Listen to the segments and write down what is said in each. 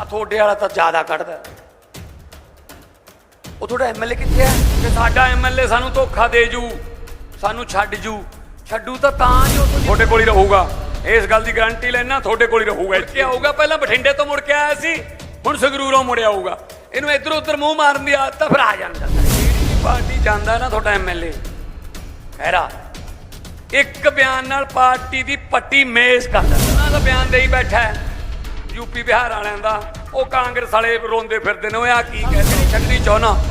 ਆ ਤੁਹਾਡੇ ਵਾਲਾ ਤਾਂ ਜ਼ਿਆਦਾ ਕੱਢਦਾ। ਉਹ ਤੁਹਾਡਾ ਐਮਐਲਏ ਕਿੱਥੇ ਹੈ? ਕਿ ਸਾਡਾ ਐਮਐਲਏ ਸਾਨੂੰ ਧੋਖਾ ਦੇ ਜੂ ਸਾਨੂੰ ਛੱਡ ਜੂ। ਛੱਡੂ ਤਾਂ ਤਾਂ ਜੋ ਤੁਹਾਡੇ ਕੋਲ ਹੀ ਰਹੂਗਾ। ਇਸ ਗੱਲ ਦੀ ਗਾਰੰਟੀ ਲੈਣਾ ਤੁਹਾਡੇ ਕੋਲ ਹੀ ਰਹੂਗਾ ਇੱਥੇ ਆਊਗਾ ਪਹਿਲਾਂ ਬਠਿੰਡੇ ਤੋਂ ਮੁੜ ਕੇ ਆਇਆ ਸੀ। ਹੁਣ ਸੰਗਰੂਰੋਂ ਮੁੜਿਆ ਆਊਗਾ। ਇਹਨੂੰ ਇੱਧਰ ਉੱਧਰ ਮੂੰਹ ਮਾਰਨ ਦੀ ਆਦਤ ਤਾਂ ਫਿਰ ਆ ਜਾਂਦਾ ਜਿਹੜੀ ਪਾਰਟੀ ਜਾਂਦਾ ਨਾ ਤੁਹਾਡਾ ਐਮਐਲਏ ਖੈਰਾ ਇੱਕ ਬਿਆਨ ਨਾਲ ਪਾਰਟੀ ਦੀ ਪੱਟੀ ਮੇਜ਼ ਕਰ ਦਿੰਦਾ। ਉਹਨਾਂ ਦਾ ਬਿਆਨ ਦੇਈ ਬੈਠਾ ਹੈ। ਯੂਪੀ ਬਿਹਾਰ ਵਾਲਿਆਂ ਦਾ, ਉਹ ਕਾਂਗਰਸ ਵਾਲੇ ਰੋਂਦੇ ਫਿਰਦੇ ਨੇ ਉਹ ਆ ਕੀ ਕਹਿੰਦੇ ਛੱਡਣੀ ਚਾਹਨਾ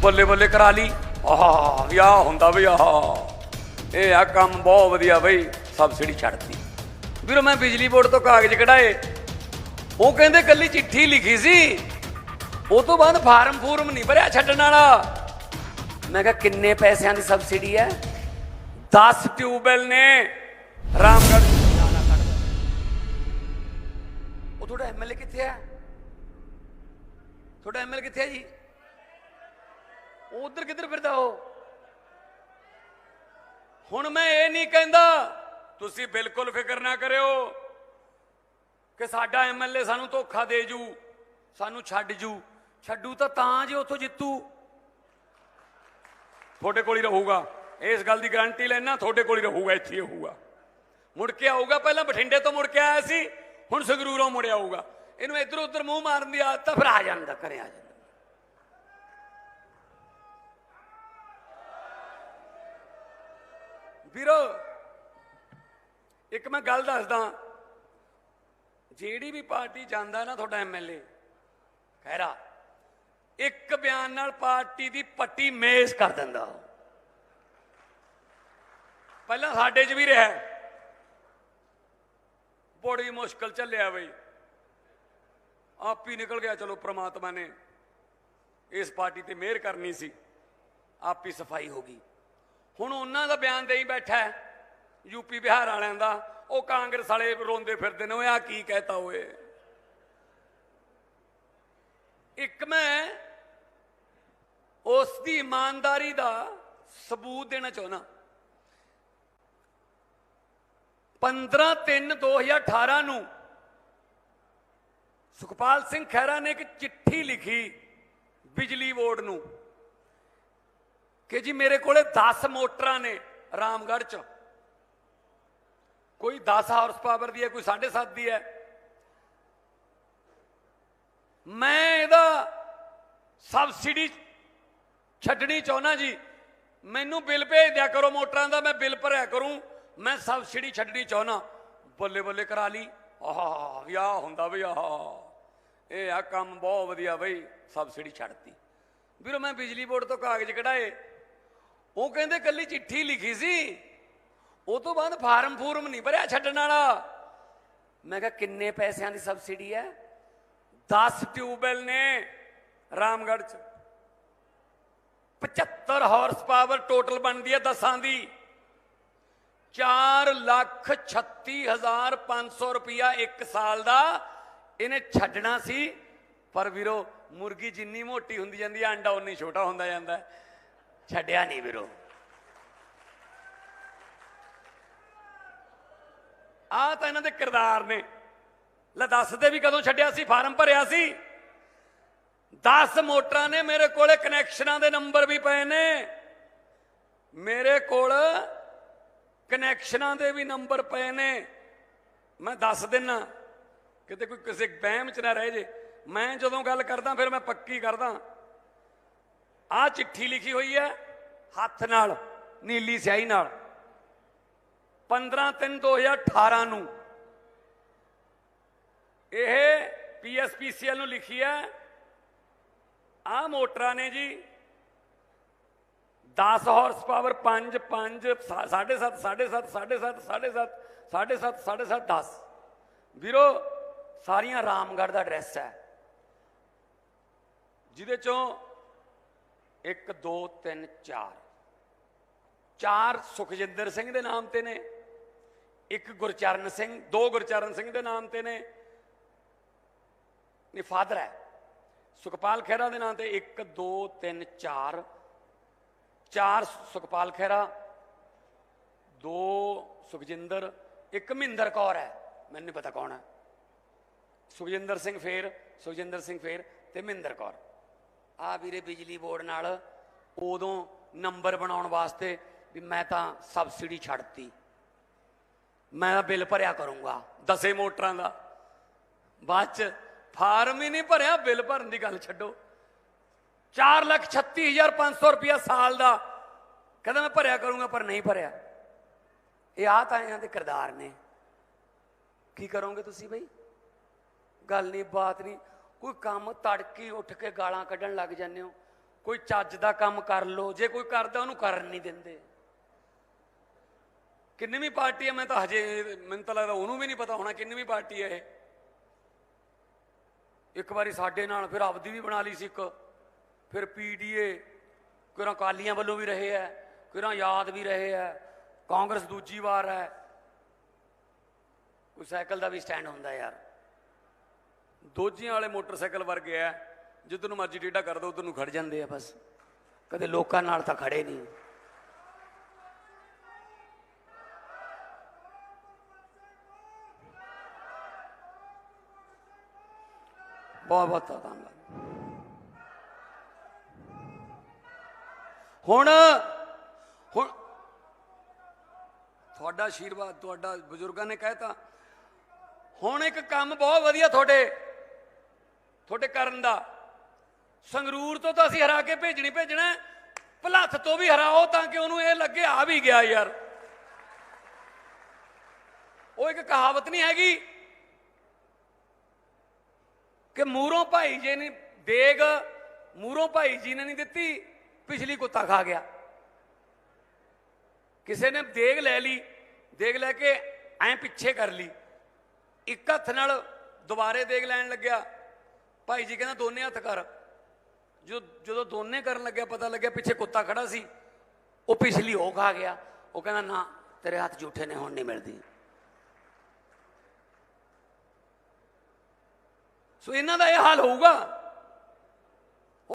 ਬੱਲੇ ਬੱਲੇ ਕਰਾ ਲਈ। ਆਹ ਵਿਆਹ ਹੁੰਦਾ ਬਈ, ਆਹ। ਇਹ ਆ ਕੰਮ ਬਹੁਤ ਵਧੀਆ ਬਈ, ਸਬਸਿਡੀ ਛੱਡਤੀ। ਵੀਰੋ, ਮੈਂ ਬਿਜਲੀ ਬੋਰਡ ਤੋਂ ਕਾਗਜ਼ ਕਢਾਏ। ਉਹ ਕਹਿੰਦੇ ਕੱਲੀ ਚਿੱਠੀ ਲਿਖੀ ਸੀ। ਉਹ ਤੋਂ ਬਾਅਦ ਫਾਰਮ ਫੂਰਮ ਨਹੀਂ ਭਰਿਆ ਛੱਡਣ ਵਾਲਾ। ਮੈਂ ਕਿਹਾ, ਕਿੰਨੇ ਪੈਸਿਆਂ ਦੀ ਸਬਸਿਡੀ ਹੈ? 10 ਟਿਊਬਵੈਲ ਨੇ। ਰਾਮਗੜ੍ਹ ਤੁਹਾਡਾ ਐਮਐਲਏ ਕਿੱਥੇ ਆ? ਤੁਹਾਡਾ ਐਮਐਲਏ ਕਿੱਥੇ ਹੈ ਜੀ? ਉਹ ਉਧਰ ਕਿੱਧਰ ਫਿਰਦਾ ਉਹ? ਹੁਣ ਮੈਂ ਇਹ ਨਹੀਂ ਕਹਿੰਦਾ, ਤੁਸੀਂ ਬਿਲਕੁਲ ਫਿਕਰ ਨਾ ਕਰਿਓ ਕਿ ਸਾਡਾ ਐਮਐਲਏ ਸਾਨੂੰ ਧੋਖਾ ਦੇ ਜੂ, ਸਾਨੂੰ ਛੱਡ ਜੂ। ਛੱਡੂ ਤਾਂ ਤਾਂ ਜੇ ਉੱਥੋਂ ਜਿੱਤੂ। ਤੁਹਾਡੇ ਕੋਲ ਹੀ ਰਹੂਗਾ। ਇਸ ਗੱਲ ਦੀ ਗਾਰੰਟੀ ਲੈਣਾ ਤੁਹਾਡੇ ਕੋਲ ਹੀ ਰਹੂਗਾ, ਇੱਥੇ ਹੀ ਰਹੂਗਾ। ਮੁੜ ਕੇ ਆਊਗਾ, ਪਹਿਲਾਂ ਬਠਿੰਡੇ ਤੋਂ ਮੁੜ ਕੇ ਆਇਆ ਸੀ। ਹੁਣ ਸੰਗਰੂਰੋਂ ਮੁੜਿਆ ਆਊਗਾ। ਇਹਨੂੰ ਇੱਧਰ ਉੱਧਰ ਮੂੰਹ ਮਾਰਨ ਦੀ ਆਦਤ ਤਾਂ ਫਿਰ ਆ ਜਾਂਦਾ, ਘਰੇ ਆ ਜਾਂਦਾ। ਵੀਰੋ, ਇੱਕ ਮੈਂ ਗੱਲ ਦੱਸਦਾ। ਜਿਹੜੀ ਵੀ ਪਾਰਟੀ ਜਾਂਦਾ ਨਾ ਤੁਹਾਡਾ ਐਮਐਲਏ ਖੈਰਾ, ਇੱਕ ਬਿਆਨ ਨਾਲ ਪਾਰਟੀ ਦੀ ਪੱਟੀ ਮੇਜ਼ ਕਰ ਦਿੰਦਾ ਉਹ। ਪਹਿਲਾਂ ਸਾਡੇ 'ਚ ਵੀ ਰਿਹਾ। ਬੜੀ ਮੁਸ਼ਕਲ ਚੱਲਿਆ ਬਈ। ਆਪ ਹੀ ਨਿਕਲ ਗਿਆ, ਚਲੋ ਪ੍ਰਮਾਤਮਾ ਨੇ ਇਸ ਪਾਰਟੀ ਤੇ ਮਿਹਰ ਕਰਨੀ ਸੀ। ਆਪ ਹੀ ਸਫ਼ਾਈ ਹੋ ਗਈ। ਹੁਣ ਉਹਨਾਂ ਦਾ ਬਿਆਨ ਦੇਈ ਬੈਠਾ ਹੈ ਯੂਪੀ ਬਿਹਾਰ ਵਾਲਿਆਂ ਦਾ। ਉਹ ਕਾਂਗਰਸ ਵਾਲੇ ਰੋਂਦੇ ਫਿਰਦੇ ਨੇ ਉਹ ਆ ਕੀ ਕਹਿਤਾ ਓਏ। ਇੱਕ ਮੈਂ ਉਸ ਦੀ ਇਮਾਨਦਾਰੀ ਦਾ ਸਬੂਤ ਦੇਣਾ ਚਾਹੁੰਦਾ। 15/3/2018 ਨੂੰ ਸੁਖਪਾਲ ਸਿੰਘ ਖਹਿਰਾ ਨੇ ਇੱਕ ਚਿੱਠੀ ਲਿਖੀ ਬਿਜਲੀ ਬੋਰਡ ਨੂੰ ਕਿ ਜੀ ਮੇਰੇ ਕੋਲੇ 10 ਮੋਟਰਾਂ ਨੇ ਰਾਮਗੜ੍ਹ ਚ। ਕੋਈ 10 ਹਾਰਸ ਪਾਵਰ ਦੀ ਹੈ, ਕੋਈ 7.5 ਦੀ ਹੈ। ਮੈਂ ਇਹਦਾ ਸਬਸਿਡੀ ਛੱਡਣੀ ਚਾਹੁੰਦਾ ਜੀ। ਮੈਨੂੰ ਬਿੱਲ ਭੇਜ ਦਿਆ ਕਰੋ ਮੋਟਰਾਂ ਦਾ, ਮੈਂ ਬਿੱਲ ਭਰਿਆ ਕਰੂੰ। ਮੈਂ ਸਬਸਿਡੀ ਛੱਡਣੀ ਚਾਹੁੰਦਾ। ਬੱਲੇ ਬੱਲੇ ਕਰਾ ਲਈ। ਆਹ ਵਿਆਹ ਹੁੰਦਾ ਬਈ, ਆਹ। ਇਹ ਆ ਕੰਮ ਬਹੁਤ ਵਧੀਆ ਬਈ ਸਬਸਿਡੀ ਛੱਡਤੀ। ਵੀਰੋ, ਮੈਂ ਬਿਜਲੀ ਬੋਰਡ ਤੋਂ ਕਾਗਜ਼ ਕਢਾਏ। ਉਹ ਕਹਿੰਦੇ ਕੱਲੀ ਚਿੱਠੀ ਲਿਖੀ ਸੀ। ਉਹ ਤੋਂ ਬਾਅਦ ਫਾਰਮ ਫੂਰਮ ਨਹੀਂ ਭਰਿਆ ਛੱਡਣ ਵਾਲਾ। ਮੈਂ ਕਿਹਾ, ਕਿੰਨੇ ਪੈਸਿਆਂ ਦੀ ਸਬਸਿਡੀ ਹੈ? 10 ਟਿਊਬਵੈਲ ਨੇ ਰਾਮਗੜ੍ਹ ਚ। 75 ਹਾਰਸ ਪਾਵਰ ਟੋਟਲ ਬਣਦੀ ਹੈ ਦਸਾਂ ਦੀ। 4 ਲੱਖ 36500 ਰੁਪਇਆ ਇੱਕ ਸਾਲ ਦਾ ਇਹਨੇ ਛੱਡਣਾ ਸੀ। ਪਰ ਵੀਰੋ, ਮੁਰਗੀ ਜਿੰਨੀ ਮੋਟੀ ਹੁੰਦੀ ਜਾਂਦੀ ਹੈ ਅੰਡਾ ਉਨੀ ਛੋਟਾ ਹੁੰਦਾ ਜਾਂਦਾ। ਛੱਡਿਆ ਨਹੀਂ ਵੀਰੋ। ਆ ਤਾਂ ਇਹਨਾਂ ਦੇ ਕਿਰਦਾਰ ਨੇ। ਲੈ ਦੱਸਦੇ ਵੀ ਕਦੋਂ ਛੱਡਿਆ ਸੀ, ਫਾਰਮ ਭਰਿਆ ਸੀ। 10 ਮੋਟਰਾਂ ਨੇ ਮੇਰੇ ਕੋਲੇ, ਕਨੈਕਸ਼ਨਾਂ ਦੇ ਨੰਬਰ ਵੀ ਪਏ ਨੇ। ਮੇਰੇ ਕੋਲ ਕਨੈਕਸ਼ਨਾਂ ਦੇ ਵੀ ਨੰਬਰ ਪਏ ਨੇ। ਮੈਂ ਦੱਸ ਦਿੰਨਾ, ਕਿਤੇ ਕੋਈ ਕਿਸੇ ਬਹਿਮ ਚ ਨਾ ਰਹਿ ਜੇ। ਮੈਂ ਜਦੋਂ ਗੱਲ ਕਰਦਾ, ਫਿਰ ਮੈਂ ਪੱਕੀ ਕਰਦਾ। ਆ ਚਿੱਠੀ ਲਿਖੀ ਹੋਈ ਹੈ, ਹੱਥ ਨਾਲ, ਨੀਲੀ ਸਿਆਹੀ ਨਾਲ। 15 3 2018 ਨੂੰ। ਇਹ ਪੀਐਸਪੀਸੀਐਲ ਨੂੰ ਲਿਖੀ ਹੈ। ਆ ਮੋਟਰਾਂ ਨੇ ਜੀ। 10 ਹਾਰਸ ਪਾਵਰ 5 5 7.5 7.5 7.5 7.5 7.5 7.5 10 ਵੀਰੋ, ਸਾਰੀਆਂ ਰਾਮਗੜ੍ਹ ਦਾ ਐਡਰੈਸ ਹੈ। ਜਿਹਦੇ ਚੋਂ 1 2 3 4 ਚਾਰ ਸੁਖਜਿੰਦਰ ਸਿੰਘ ਦੇ ਨਾਮ ਤੇ ਨੇ, ਇੱਕ ਗੁਰਚਰਨ ਸਿੰਘ, ਦੋ ਗੁਰਚਰਨ ਸਿੰਘ ਦੇ ਨਾਮ ਤੇ ਨੇ। ਨੇ ਫਾਦਰ ਹੈ। ਸੁਖਪਾਲ ਖਹਿਰਾ ਦੇ ਨਾਮ ਤੇ 1 2 3 4 ਚਾਰ ਸੁਖਪਾਲ ਖਹਿਰਾ, ਦੋ ਸੁਖਜਿੰਦਰ, ਇੱਕ ਮਹਿੰਦਰ ਕੌਰ ਹੈ। ਮੈਨੂੰ ਨਹੀਂ ਪਤਾ ਕੌਣ ਹੈ। ਸੁਖਜਿੰਦਰ ਸਿੰਘ ਫੇਰ, ਸੁਖਜਿੰਦਰ ਸਿੰਘ ਫੇਰ ਤੇ ਮਹਿੰਦਰ ਕੌਰ। ਆ ਵੀਰੇ ਬਿਜਲੀ ਬੋਰਡ ਨਾਲ ਉਦੋਂ ਨੰਬਰ ਬਣਾਉਣ ਵਾਸਤੇ ਵੀ ਮੈਂ ਤਾਂ ਸਬਸਿਡੀ ਛੱਡਤੀ। ਮੈਂ ਤਾਂ ਬਿੱਲ ਭਰਿਆ ਕਰੂੰਗਾ, ਦਸੇ ਮੋਟਰਾਂ ਦਾ। ਬਾਅਦ ਚ ਫਾਰਮ ਹੀ ਨਹੀਂ ਭਰਿਆ, ਬਿੱਲ ਭਰਨ ਦੀ ਗੱਲ ਛੱਡੋ। 436500 ਰੁਪਇਆ ਸਾਲ ਦਾ। ਕਹਿੰਦਾ ਮੈਂ ਭਰਿਆ ਕਰੂੰਗਾ, ਪਰ ਨਹੀਂ ਭਰਿਆ। ਇਹ ਆ ਤਾਂ ਇਹਨਾਂ ਦੇ ਕਿਰਦਾਰ ਨੇ। ਕੀ ਕਰੋਗੇ ਤੁਸੀਂ ਬਈ? ਗੱਲ ਨਹੀਂ, ਬਾਤ ਨਹੀਂ। ਕੋਈ ਕੰਮ ਤੜਕੀ ਉੱਠ ਕੇ ਗਾਲਾਂ ਕੱਢਣ ਲੱਗ ਜਾਂਦੇ ਹੋ। ਕੋਈ ਚੱਜ ਦਾ ਕੰਮ ਕਰ ਲੋ ਜੇ ਕੋਈ ਕਰਦਾ, ਉਹਨੂੰ ਕਰਨ ਨਹੀਂ ਦਿੰਦੇ। ਕਿੰਨੀ ਪਾਰਟੀ ਹੈ, ਮੈਂ ਤਾਂ ਹਜੇ ਮੈਨੂੰ ਤਾਂ ਲੱਗਦਾ ਉਹਨੂੰ ਵੀ ਨਹੀਂ ਪਤਾ ਹੋਣਾ ਕਿੰਨੀ ਪਾਰਟੀ ਹੈ ਇਹ। ਇੱਕ ਵਾਰੀ ਸਾਡੇ ਨਾਲ ਫਿਰ ਆਪਦੀ ਵੀ ਬਣਾ ਲਈ ਸੀ ਇੱਕ। ਫਿਰ ਪੀਡੀਏ ਕਿਰਾਂ ਕਾਲੀਆਂ ਵੱਲੋਂ ਵੀ ਰਹੇ ਹੈ ਕਿਰਾਂ ਯਾਦ ਵੀ ਰਹੇ ਹੈ ਕਾਂਗਰਸ ਦੂਜੀ ਵਾਰ ਹੈ ਕੋਈ ਸਾਈਕਲ ਦਾ ਵੀ ਸਟੈਂਡ ਹੁੰਦਾ ਯਾਰ। ਦੋਜੀਆਂ ਵਾਲੇ ਮੋਟਰਸਾਈਕਲ ਵਰਗੇ ਆ ਜਿੱਦ ਨੂੰ ਮਰਜ਼ੀ ਟੇਢਾ ਕਰ ਦੋ, ਉਧਰ ਨੂੰ ਖੜ ਜਾਂਦੇ ਆ ਬਸ। ਕਦੇ ਲੋਕਾਂ ਨਾਲ ਤਾਂ ਖੜੇ ਨਹੀਂ। ਬਹੁਤ ਬਹੁਤ ਧੰਨਵਾਦ। ਹੁਣ ਹੁਣ ਤੁਹਾਡਾ ਆਸ਼ੀਰਵਾਦ ਤੁਹਾਡਾ ਬਜ਼ੁਰਗਾਂ ਨੇ ਕਹਿਤਾ। ਹੁਣ ਇੱਕ ਕੰਮ ਬਹੁਤ ਵਧੀਆ ਤੁਹਾਡੇ ਤੁਹਾਡੇ ਕਰਨ ਦਾ। ਸੰਗਰੂਰ ਤੋਂ ਤਾਂ ਅਸੀਂ ਹਰਾ ਕੇ ਭੇਜਣੀ, ਭੇਜਣਾ ਹੈ। ਭਲੱਥ ਤੋਂ ਵੀ ਹਰਾਓ ਤਾਂ ਕਿ ਉਹਨੂੰ ਇਹ ਲੱਗੇ, ਆ ਵੀ ਗਿਆ ਯਾਰ। ਉਹ ਇੱਕ ਕਹਾਵਤ ਨਹੀਂ ਹੈਗੀ ਕਿ ਮੂਰੋਂ ਭਾਈ ਜੀ ਨੇ ਦੇਗ, ਮੂਰੋਂ ਭਾਈ ਜੀ ਨੇ ਨਹੀਂ ਦਿੱਤੀ। ਪਿਛਲੀ ਕੁੱਤਾ ਖਾ ਗਿਆ। ਕਿਸੇ ਨੇ ਦੇਗ ਲੈ ਲਈ, ਦੇਗ ਲੈ ਕੇ ਐਂ ਪਿੱਛੇ ਕਰ ਲਈ। ਇੱਕ ਹੱਥ ਨਾਲ ਦੁਬਾਰੇ ਦੇਗ ਲੈਣ ਲੱਗਿਆ। ਭਾਈ ਜੀ ਕਹਿੰਦਾ, ਦੋਨੇ ਹੱਥ ਕਰ। ਜੋ ਜਦੋਂ ਦੋਨੇ ਕਰਨ ਲੱਗਿਆ, ਪਤਾ ਲੱਗਿਆ ਪਿੱਛੇ ਕੁੱਤਾ ਖੜਾ ਸੀ। ਉਹ ਪਿਛਲੀ ਉਹ ਖਾ ਗਿਆ। ਉਹ ਕਹਿੰਦਾ, ਨਾ, ਤੇਰੇ ਹੱਥ ਝੂਠੇ ਨੇ, ਹੁਣ ਨਹੀਂ ਮਿਲਦੀ। ਸੋ ਇਹਨਾਂ ਦਾ ਇਹ ਹਾਲ ਹੋਊਗਾ।